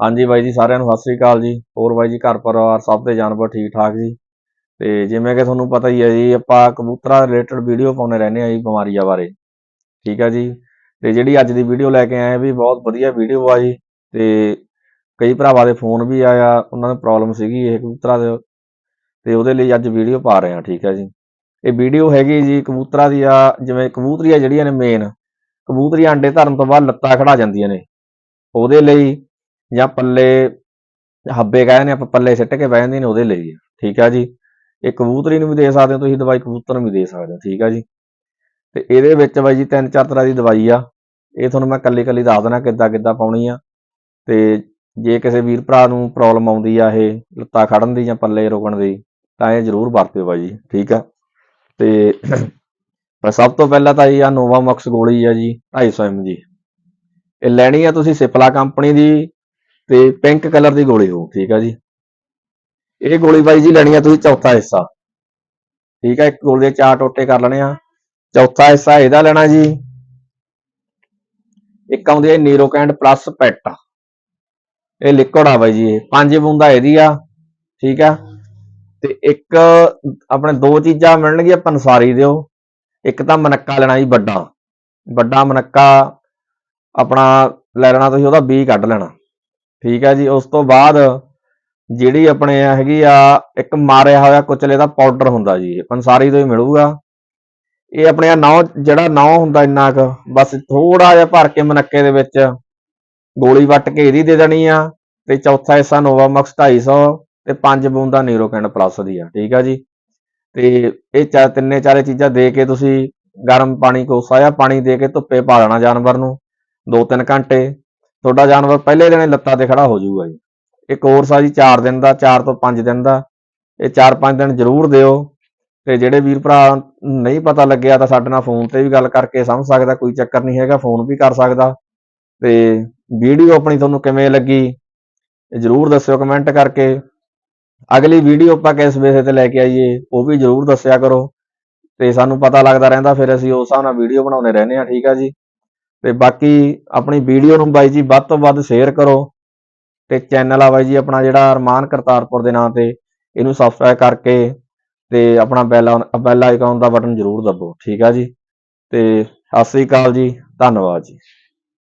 ਹਾਂਜੀ ਬਾਈ ਜੀ, ਸਾਰਿਆਂ ਨੂੰ ਸਤਿ ਸ੍ਰੀ ਅਕਾਲ ਜੀ। ਹੋਰ ਬਾਈ ਜੀ, ਘਰ ਪਰਿਵਾਰ ਸਭ ਦੇ ਜਾਨਵਰ ਠੀਕ ਠਾਕ ਜੀ? ਤੇ ਜਿਵੇਂ ਕਿ ਤੁਹਾਨੂੰ ਪਤਾ ਹੀ ਹੈ ਜੀ, ਆਪਾਂ ਕਬੂਤਰਾਂ ਰਿਲੇਟਡ ਵੀਡੀਓ ਪਾਉਂਦੇ ਰਹਿੰਦੇ ਆ ਜੀ ਬਿਮਾਰੀਆਂ ਬਾਰੇ। ਠੀਕ ਆ ਜੀ? ਤੇ ਜਿਹੜੀ ਅੱਜ ਦੀ ਵੀਡੀਓ ਲੈ ਕੇ ਆਏ ਆ ਵੀ ਬਹੁਤ ਵਧੀਆ ਵੀਡੀਓ ਆ ਜੀ। ਤੇ ਕਈ ਭਰਾਵਾਂ ਦੇ ਫੋਨ ਵੀ ਆਇਆ, ਉਹਨਾਂ ਨੂੰ ਪ੍ਰੋਬਲਮ ਸੀਗੀ ਇਹ ਕਬੂਤਰਾਂ ਦੇ। ਤੇ ਉਹਦੇ ਲਈ ਅੱਜ ਵੀਡੀਓ ਪਾ ਰਹੇ ਆ ਠੀਕ ਹੈ ਜੀ? ਇਹ ਵੀਡੀਓ ਹੈਗੀ ਜੀ ਕਬੂਤਰਾਂ ਦੀ ਆ ਜਿਵੇਂ ਕਬੂਤਰੀਆਂ ਜਿਹੜੀਆਂ ਨੇ ਮੇਨ ਕਬੂਤਰੀਆਂ ਅੰਡੇ ਧਰਨ ਤੋਂ ਬਾਅਦ ਲੱਤਾਂ ਖੜਾ ਜਾਂਦੀਆਂ ਨੇ। ਉਹਦੇ ਲਈ ਜਾਂ ਪੱਲੇ ਹੱਬੇ ਕਹਿੰਦੇ ਨੇ ਆਪਾਂ ਪੱਲੇ ਸਿੱਟ ਕੇ ਬਹਿ ਜਾਂਦੇ ਨੇ ਉਹਦੇ ਲਈ ਠੀਕ ਆ ਜੀ? ਇਹ ਕਬੂਤਰੀ ਨੂੰ ਵੀ ਦੇ ਸਕਦੇ ਹੋ ਤੁਸੀਂ, ਦਵਾਈ ਕਬੂਤਰ ਨੂੰ ਵੀ ਦੇ ਸਕਦੇ ਹੋ, ਠੀਕ ਆ ਜੀ? ਤੇ ਇਹਦੇ ਵਿੱਚ ਬਾਈ ਜੀ ਤਿੰਨ ਚਾਰ ਤਰ੍ਹਾਂ ਦੀ ਦਵਾਈ ਆ, ਇਹ ਤੁਹਾਨੂੰ ਮੈਂ ਕੱਲੀ ਕੱਲੀ ਦੱਸ ਦੇਣਾ ਕਿੱਦਾਂ ਕਿੱਦਾਂ ਪਾਉਣੀ ਆ, ਤੇ ਜੇ ਕਿਸੇ ਵੀਰ ਭਰਾ ਨੂੰ ਪ੍ਰੋਬਲਮ ਆਉਂਦੀ ਆ ਇਹ, ਲੱਤਾਂ ਖੜਨ ਦੀ ਜਾਂ ਪੱਲੇ ਰੁਕਣ ਦੀ, ਤਾਂ ਇਹ ਜ਼ਰੂਰ ਵਰਤਿਓ ਬਾਈ ਜੀ, ਠੀਕ ਆ? ਤੇ ਸਭ ਤੋਂ ਪਹਿਲਾਂ ਤਾਂ ਇਹ ਆ ਨੋਵਾ ਨੋਵਾਮੈਕਸ ਗੋਲੀ ਆ ਜੀ 250 mg ਇਹ ਲੈਣੀ ਆ ਤੁਸੀਂ ਸਿਪਲਾ ਕੰਪਨੀ ਦੀ ਤੇ ਪਿੰਕ ਕਲਰ ਦੀ ਗੋਲੀ ਹੋ, ਠੀਕ ਆ ਜੀ। ਇਹ ਗੋਲੀ ਬਾਈ ਜੀ ਲੈਣੀ ਆ ਤੁਸੀਂ ਚੌਥਾ ਹਿੱਸਾ। ਠੀਕ ਆ, ਇੱਕ ਗੋਲੀ ਦੇ ਚਾਰ ਟੋਟੇ ਕਰ ਲੈਣੇ ਆ। ਚੌਥਾ ਹਿੱਸਾ ਇਹਦਾ ਲੈਣਾ ਜੀ। ਇੱਕ ਆਉਂਦੀ ਹੈ ਨੀਰੋਕੈਂਡ ਪਲੱਸ ਪੈਟ ਇਹ ਲਿਕਵਿਡ ਆ ਬਾਈ ਜੀ ਇਹ। ਪੰਜ ਬੂੰਦਾ ਇਹਦੀ ਆ, ਠੀਕ ਆ। ਤੇ ਇੱਕ ਆਪਣੇ ਦੋ ਚੀਜ਼ਾਂ ਮਿਲਣਗੀਆਂ ਪੰਸਾਰੀ ਦਿਓ। ਇੱਕ ਤਾਂ ਮਨੱਕਾ ਲੈਣਾ ਜੀ ਵੱਡਾ। ਵੱਡਾ ਮਨੱਕਾ ਆਪਣਾ ਲੈ ਲੈਣਾ ਤੁਸੀਂ, ਉਹਦਾ ਬੀ ਕੱਢ ਲੈਣਾ। ਠੀਕ ਹੈ ਜੀ, ਉਸ ਤੋਂ ਬਾਅਦ ਜਿਹੜੀ ਆਪਣੇ ਆ ਹੈਗੀ ਆ, ਇੱਕ ਮਾਰਿਆ ਹੋਇਆ ਕੁਚਲੇ ਦਾ ਪਾਊਡਰ ਹੁੰਦਾ ਜੀ, ਇਹ ਪੰਸਾਰੀ ਤੋਂ ਹੀ ਮਿਲੂਗਾ। ਇਹ ਆਪਣੇ ਆ ਨੌ, ਜਿਹੜਾ ਨੌ ਹੁੰਦਾ ਇੰਨਾ ਕੁ, ਬਸ ਥੋੜਾ ਜਿਹਾ ਭਰ ਕੇ ਮਨੱਕੇ ਦੇ ਵਿੱਚ ਗੋਲੀ ਵੱਟ ਕੇ ਇਹਦੀ ਦੇ ਦੇਣੀ ਆ, ਤੇ ਚੌਥਾ ਹਿੱਸਾ ਨੋਵਾਮੈਕਸ 250 ਤੇ ਪੰਜ ਬੂੰਦਾ ਨੀਰੋਕੈਂਡ ਪਲੱਸ ਦੀ ਆ, ਠੀਕ ਆ ਜੀ। ਤੇ ਇਹ ਚਾ, ਤਿੰਨੇ ਚਾਰੇ ਚੀਜ਼ਾਂ ਦੇ ਕੇ ਤੁਸੀਂ ਗਰਮ ਪਾਣੀ, ਕੋਸਾ ਜਾਂ ਪਾਣੀ ਦੇ ਕੇ ਧੁੱਪੇ ਪਾ ਦੇਣਾ ਜਾਨਵਰ ਨੂੰ 2-3 ਘੰਟੇ। ਤੁਹਾਡਾ ਜਾਨਵਰ ਪਹਿਲੇ ਦਿਨ ਲੱਤਾਂ ਤੇ ਖੜਾ ਹੋ ਜਾਊਗਾ ਜੀ। ਇਹ ਕੋਰਸ ਆ ਜੀ 4 ਦਿਨ ਦਾ 4 ਤੋਂ 5 ਦਿਨ ਦਾ। ਇਹ 4-5 ਦਿਨ ਜ਼ਰੂਰ ਦਿਓ। ਤੇ ਜਿਹੜੇ ਵੀਰ ਭਰਾ ਨਹੀਂ ਪਤਾ ਲੱਗਿਆ ਤਾਂ ਸਾਡੇ ਨਾਲ ਫੋਨ ਤੇ ਵੀ ਗੱਲ ਕਰਕੇ ਸਮਝ ਸਕਦਾ, ਕੋਈ ਚੱਕਰ ਨਹੀਂ ਹੈਗਾ, ਫੋਨ ਵੀ ਕਰ ਸਕਦਾ। ਤੇ ਵੀਡੀਓ ਆਪਣੀ ਤੁਹਾਨੂੰ ਕਿਵੇਂ ਲੱਗੀ ਜ਼ਰੂਰ ਦੱਸਿਓ ਕਮੈਂਟ ਕਰਕੇ। ਅਗਲੀ ਵੀਡੀਓ ਆਪਾਂ ਕਿਸ ਵਿਸ਼ੇ ਤੇ ਲੈ ਕੇ ਆਈਏ, ਉਹ ਵੀ ਜ਼ਰੂਰ ਦੱਸਿਆ ਕਰੋ। ਤੇ ਸਾਨੂੰ ਪਤਾ ਲੱਗਦਾ ਰਹਿੰਦਾ, ਫਿਰ ਅਸੀਂ ਉਸ ਹਿਸਾਬ ਨਾਲ ਵੀਡੀਓ ਬਣਾਉਂਦੇ ਰਹਿੰਦੇ ਆ ਠੀਕ ਆ ਜੀ। ਤੇ ਬਾਕੀ ਆਪਣੀ ਵੀਡੀਓ ਨੂੰ ਬਾਈ ਜੀ ਵੱਧ ਤੋਂ ਵੱਧ ਸ਼ੇਅਰ ਕਰੋ ਤੇ ਚੈਨਲ ਆ ਬਾਈ ਜੀ ਆਪਣਾ ਜਿਹੜਾ ਅਰਮਾਨ ਕਰਤਾਰਪੁਰ ਦੇ ਨਾਂ ਤੇ ਇਹਨੂੰ ਸਬਸਕ੍ਰਾਈਬ ਕਰਕੇ ਤੇ ਆਪਣਾ ਬੈਲ ਬੈਲ ਆਈਕਨ ਦਾ ਬਟਨ ਜ਼ਰੂਰ ਦਬੋ, ਠੀਕ ਆ ਜੀ? ਤੇ ਸਤਿ ਸ੍ਰੀ ਅਕਾਲ ਜੀ, ਧੰਨਵਾਦ ਜੀ।